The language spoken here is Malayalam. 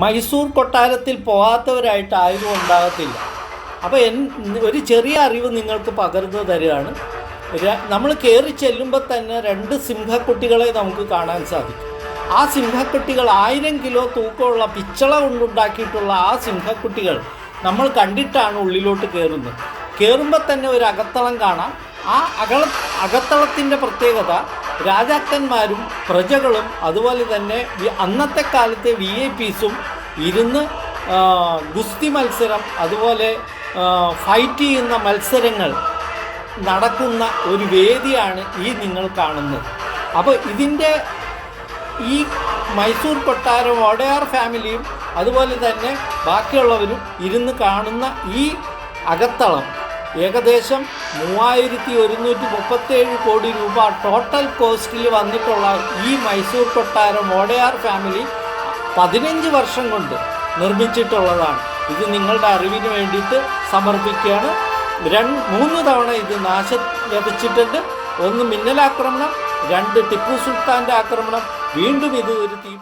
മൈസൂർ കൊട്ടാരത്തിൽ പോകാത്തവരായിട്ട് ആരും ഉണ്ടാകത്തില്ല അപ്പോൾ എൻ ഒരു ചെറിയ അറിവ് നിങ്ങൾക്ക് പകർന്നു തരികയാണ്. നമ്മൾ കയറി ചെല്ലുമ്പോൾ തന്നെ രണ്ട് സിംഹക്കുട്ടികളെ നമുക്ക് കാണാൻ സാധിക്കും. ആ സിംഹക്കുട്ടികൾ ആയിരം കിലോ തൂക്കമുള്ള പിച്ചള കൊണ്ടുണ്ടാക്കിയിട്ടുള്ള ആ സിംഹക്കുട്ടികൾ നമ്മൾ കണ്ടിട്ടാണ് ഉള്ളിലോട്ട് കയറുന്നത് കയറുമ്പോൾ തന്നെ ഒരു അകത്തളം കാണാം. ആ അകള അകത്തളത്തിന്റെ പ്രത്യേകത രാജാക്കന്മാരും പ്രജകളും അതുപോലെ തന്നെ അന്നത്തെ കാലത്തെ വി ഐ പീസും ഇരുന്ന് ഗുസ്തി മത്സരം അതുപോലെ ഫൈറ്റ് ചെയ്യുന്ന മത്സരങ്ങൾ നടക്കുന്ന ഒരു വേദിയാണ് ഈ നിങ്ങൾ കാണുന്നത്. അപ്പോൾ ഇതിന്റെ ഈ മൈസൂർ കൊട്ടാരം ഒടയാർ ഫാമിലിയും അതുപോലെ തന്നെ ബാക്കിയുള്ളവരും ഇരുന്ന് കാണുന്ന ഈ അകത്തളം ഏകദേശം മൂവായിരത്തി ഒരുന്നൂറ്റി മുപ്പത്തേഴ് കോടി രൂപ ടോട്ടൽ കോസ്റ്റിൽ വന്നിട്ടുള്ള ഈ മൈസൂർ കൊട്ടാരം ഓടയാർ ഫാമിലി പതിനഞ്ച് വർഷം കൊണ്ട് നിർമ്മിച്ചിട്ടുള്ളതാണ്. ഇത് നിങ്ങളുടെ അറിവിന് വേണ്ടിയിട്ട് സമർപ്പിക്കുകയാണ്. രണ്ട് മൂന്ന് തവണ ഇത് നാശം ലഭിച്ചിട്ടുണ്ട്. ഒന്ന് മിന്നലാക്രമണം രണ്ട് ടിപ്പു സുൽത്താന്റെ ആക്രമണം. വീണ്ടും ഇത് ഒരു തീ